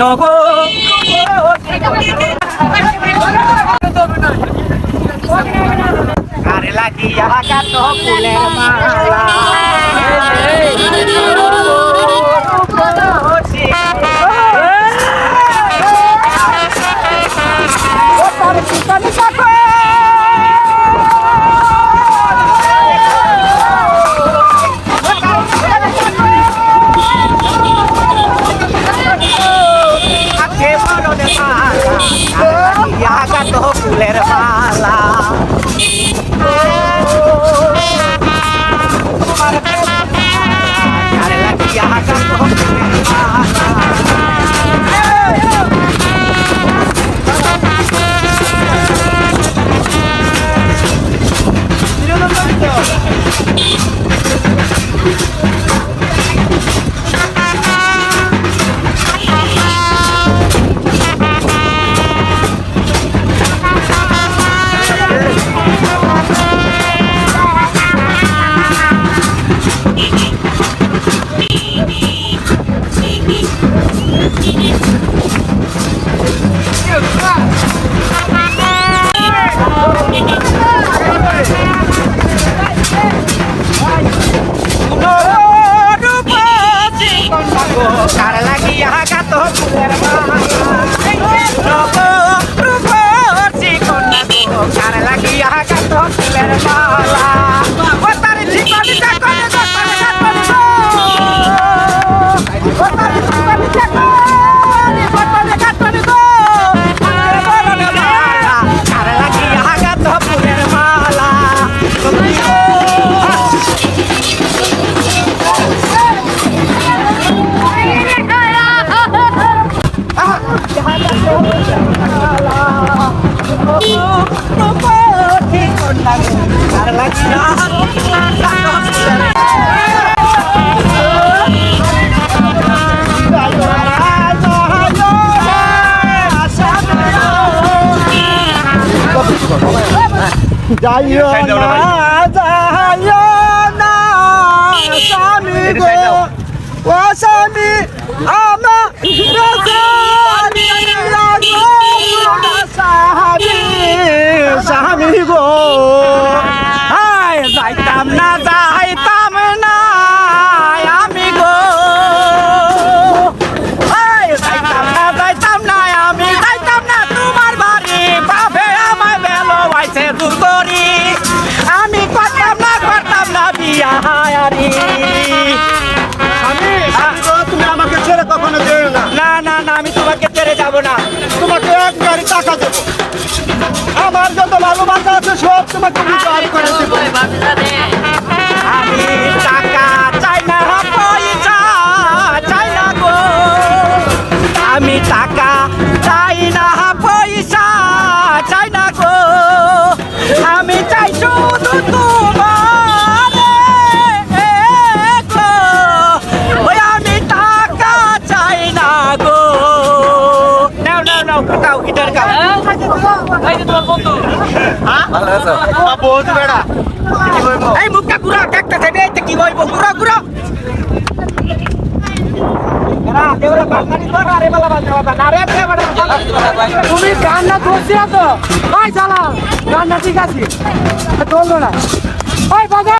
কৃষ্ণ গো আরে লাগিয়া গাত ফুলের মালা। লাগিয়া গাত ফুলের এক গাড়ি টাকা দেবো আমার যত ভালোবাসা আছে সব তোমাকে করে দেবো নাও নাও নাও গাও গিটার গাও বহুত বেড়া। কি বলব? এই মুখটা ঘুরা কাকটা সেবে এই কি বইবো ঘুরা ঘুরা তুমি কান্না করছি না তো ওই চালা কান্না ঠিক আছে? চলবে না বাজার।